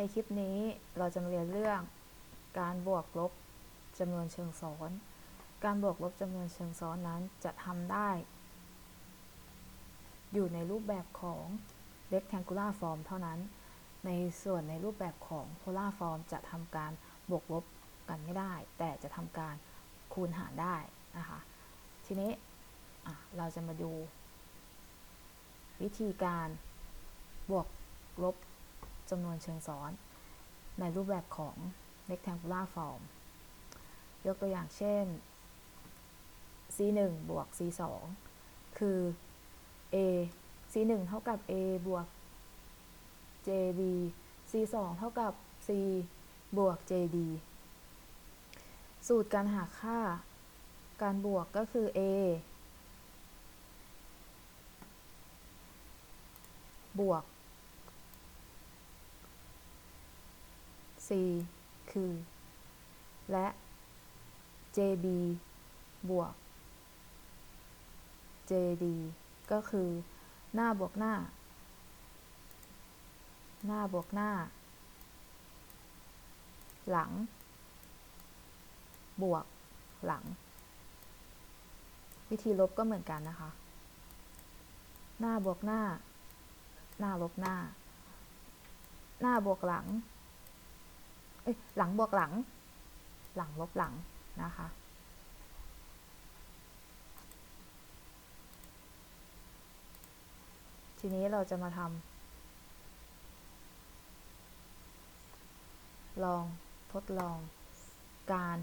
ในคลิปนี้เราจะมาเรียนเรื่องการบวกลบจำนวนเชิงซ้อน การบวกลบจำนวนเชิงซ้อนนั้นจะทำได้ อยู่ในรูปแบบของ rectangular form เท่านั้น ในส่วนในรูปแบบของ polar form จะทำการบวกลบกันไม่ได้ แต่จะทำการคูณหารได้นะคะ ทีนี้เราจะมาดู วิธีการบวกลบ จำนวนเชิงซ้อน ในรูปแบบของ rectangular form ยกตัวอย่างเช่น c 1บวก c 2คือ a c 1เท่ากับ a บวก jd c 2เท่ากับ c บวก jd สูตรการหาค่า การบวกก็คือ a บวก c คือ และ jb บวก jd ก็คือหน้าบวกหน้า หน้าบวกหน้า หลัง บวก หลัง วิธีลบก็เหมือนกันนะคะ หน้าบวกหน้า หน้าลบหน้า หน้าบวกหลัง หลังบวกหลัง หลังลบหลังนะคะ ทีนี้เราจะมาทำลองทดลองการ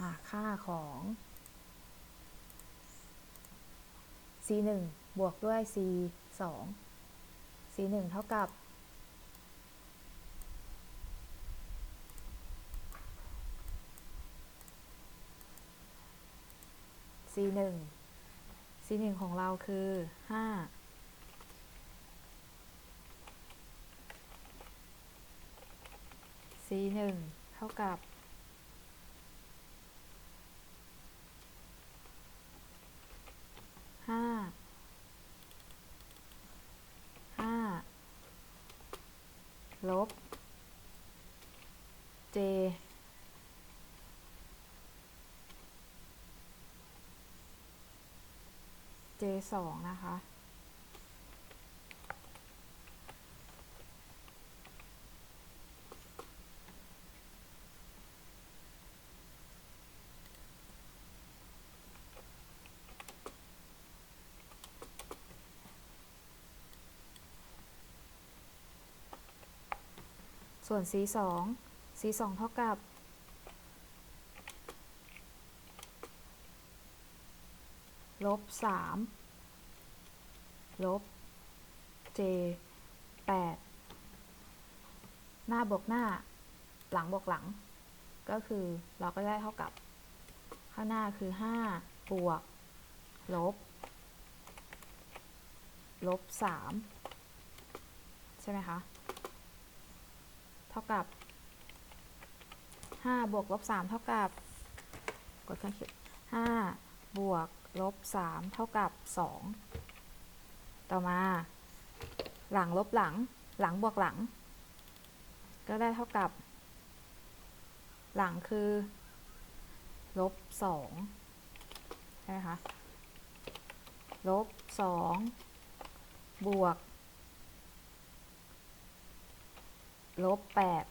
หาค่าของ c 1บวกด้วย c 2 c 1เท่ากับ c 1 c 1 ของเราคือ 5 c 1 เท่ากับ ห้า ห้า ลบ j j สองนะคะ ส่วน c 2 c 2 เท่ากับ ลบ3ลบ j 8 หน้าบวกหน้า หลังบวกหลัง ก็คือเราก็ได้เท่ากับ ข้างหน้าคือ 5 บวก ลบ ลบ 3 ใช่ไหมคะ เท่ากับ 5 บวก ลบ 3 เท่ากับ กดเครื่องคิด5บวก ลบ3เท่ากับ 2 ต่อมา หลังลบหลัง หลังบวกหลัง ก็ได้เท่ากับ หลังคือลบ2ใช่ไหมคะ ลบ2บวก ลบแปด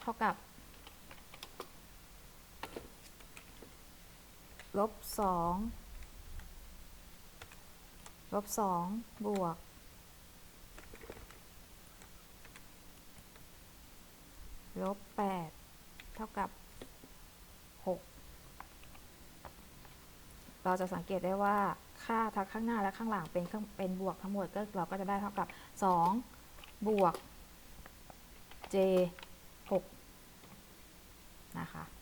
เท่ากับ ลบสองลบสองบวกลบแปดเท่ากับหกเราจะสังเกตได้ว่าค่าทั้งข้างหน้าและข้างหลังเป็นเครื่องเป็นบวกทั้งหมดก็เราก็จะได้เท่ากับสองบวก j 6นะคะ